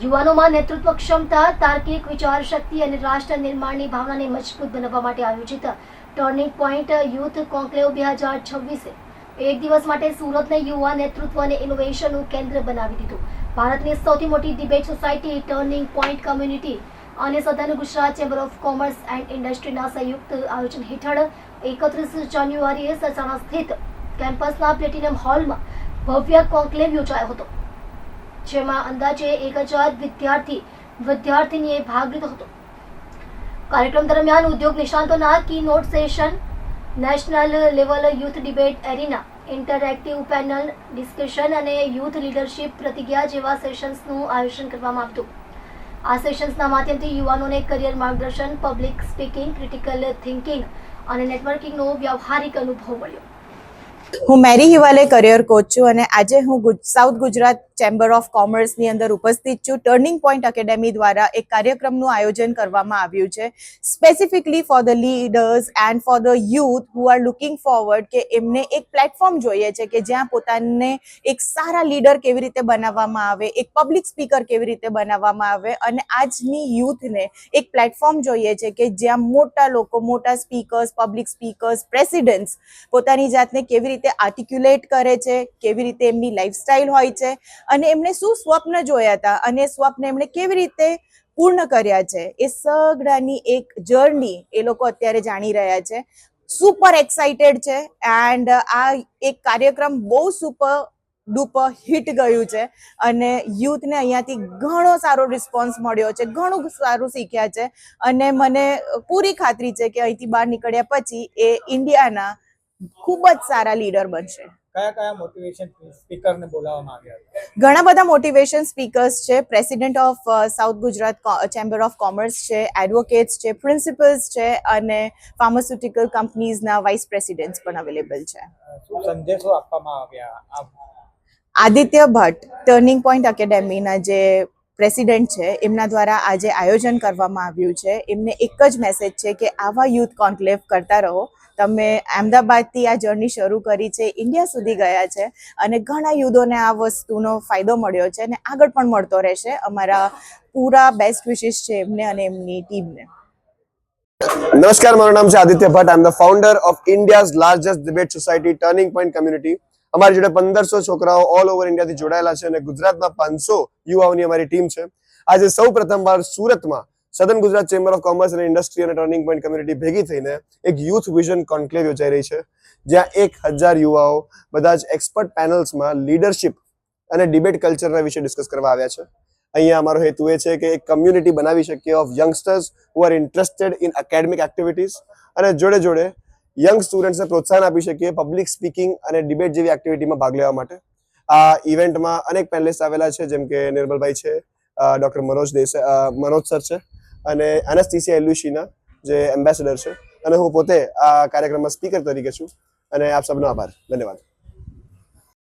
યુવાનોમાં નેતૃત્વ ક્ષમતા, તાર્કિક વિચાર શક્તિ અને રાષ્ટ્ર નિર્માણની ભાવનાને મજબૂત બનાવવા માટે આયોજિત ટર્નિંગ પોઈન્ટ યુથ કોન્કલેવ બે હજાર છવ્વીસે. એક દિવસ માટે સુરતને યુવા નેતૃત્વ અને ઇનોવેશનનું કેન્દ્ર બનાવી દીધું. ભારતની સૌથી મોટી debate society, turning point community અને southern Gujarat chamber of commerce and ઇન્ડસ્ટ્રીના સંયુક્ત આયોજન હેઠળ એકત્રીસ જાન્યુઆરીએ સરસાણા સ્થિત કેમ્પસના પ્લેટિનમ હોલમાં ભવ્ય કોન્કલેવ યોજાયો હતો. જેમાં અંદાજે એક હજાર વિદ્યાર્થી વિદ્યાર્થીનીએ ભાગ લીધો હતો. કાર્યક્રમ દરમિયાન ઉદ્યોગ નિષ્ણાંતોના keynote session national level youth debate arena interactive panel discussion અને યુથ લીડરશિપ પ્રતિજ્ઞા જેવા સેશન્સનું આયોજન કરવામાં આવતું આ સેશન્સના માધ્યમથી યુવાનોને કરિયર માર્ગદર્શન પબ્લિક સ્પીકિંગ ક્રિટિકલ થિંકિંગ અને નેટવર્કિંગનો વ્યવહારિક અનુભવ મળ્યો. હું મેરી હિવાલે કરિયર કોચ છું અને આજે હું સાઉથ ગુજરાત ચેમ્બર ઓફ કોમર્સની અંદર ઉપસ્થિત છું. ટર્નિંગ પોઈન્ટ એકેડેમી દ્વારા એક કાર્યક્રમનું આયોજન કરવામાં આવ્યું છે. Specifically for the leaders and for the youth who are looking forward કે એમને એક પ્લેટફોર્મ જોઈએ છે કે જ્યાં પોતાને એક સારા લીડર કેવી રીતે બનાવવામાં આવે, એક પબ્લિક સ્પીકર કેવી રીતે બનાવવામાં આવે અને આજની યુથને એક પ્લેટફોર્મ જોઈએ છે કે જ્યાં મોટા લોકો, મોટા સ્પીકર્સ પબ્લિક સ્પીકર્સ પ્રેસિડેન્ટ્સ પોતાની જાતને કેવી રીતે આર્ટિક્યુલેટ કરે છે, કેવી રીતે એમની લાઈફસ્ટાઈલ હોય છે, અને એમણે શું સ્વપ્ન જોયા હતા અને સ્વપ્ન એમણે કેવી રીતે પૂર્ણ કર્યા છે, એ સગડાની એક જર્ની એ લોકો અત્યારે જાણી રહ્યા છે. સુપર એક્સાઇટેડ છે એન્ડ આ એક કાર્યક્રમ બહુ સુપર ડુપર હિટ ગયું છે અને યુથને અહીંયાથી ઘણો સારો રિસ્પોન્સ મળ્યો છે, ઘણું સારું શીખ્યા છે અને મને પૂરી ખાતરી છે કે અહીંથી બહાર નીકળ્યા પછી એ ઇન્ડિયાના ખૂબ જ સારા લીડર બનશે. કયા કયા મોટિવેશન સ્પીકરને બોલાવવામાં આવ્યા ઘણા બધા મોટિવેશન સ્પીકર્સ છે. President of south Gujarat chamber of commerce છે એડવોકેટ્સ છે પ્રિન્સિપલ્સ છે અને ફાર્માસ્યુટિકલ કંપનીઝના વાઇસ પ્રેસિડેન્ટ્સ પણ અવેલેબલ છે. શું સંદેશો આપવામાં આવ્યા? આદિત્ય ભટ્ટ ટર્નિંગ પોઈન્ટ એકેડેમીના જે પ્રેસિડેન્ટ છે, એમના દ્વારા આજે આયોજન કરવામાં આવ્યું છે. એમને એક જ મેસેજ છે કે આવા યુથ કોન્ક્લેવ કરતા રહો. તમે અમદાવાદથી આ જર્ની શરૂ કરી છે, ઇન્ડિયા સુધી ગયા છે અને ઘણા યુદ્ધોને આ વસ્તુનો ફાયદો મળ્યો છે અને આગળ પણ મળતો રહેશે. અમારા પૂરા બેસ્ટ વિશેષ છે એમને અને એમની ટીમને નમસ્કાર, મારું નામ છે Aditya Bhatt. I am the founder of India's largest debate society turning point community અમારી જોડે પંદરસો છોકરાઓ ઓલ ઓવર ઇન્ડિયાથી જોડાયેલા છે અને ગુજરાતમાં પાંચસો યુવાઓની અમારી ટીમ છે. આજે સૌ પ્રથમવાર સુરતમાં southern Gujarat chamber of commerce and industry and turning point community ભેગી થઈને એક યુથ વિઝન કોન્ક્લેવ યોજાઈ રહી છે. જ્યાં એક હજાર યુવાઓ બધા જ એક્સપર્ટ પેનલ્સમાં લીડરશિપ અને ડિબેટ કલ્ચરના વિશે ડિસ્કસ કરવા આવ્યા છે. અહીંયા અમારો હેતુ એ છે કે એક કમ્યુનિટી બનાવી શકીએ of youngsters who are interested in academic activities અને જોડે જોડે યંગ સ્ટુડન્ટ્સને પ્રોત્સાહન આપી શકીએ પબ્લિક સ્પીકિંગ અને ડિબેટ જેવી એક્ટિવિટીમાં ભાગ લેવા માટે. આ ઇવેન્ટમાં અનેક પેનલિસ્ટ આવેલા છે, જેમ કે નિર્મલભાઈ છે ડોક્ટર મનોજ દેસાઈ મનોજ સર છે અને એનએસટીસી એલ્યુશીના જે એમ્બેસેડર છે. અને હું પોતે આ કાર્યક્રમમાં સ્પીકર તરીકે છું અને આપ સબનો આભાર. ધન્યવાદ.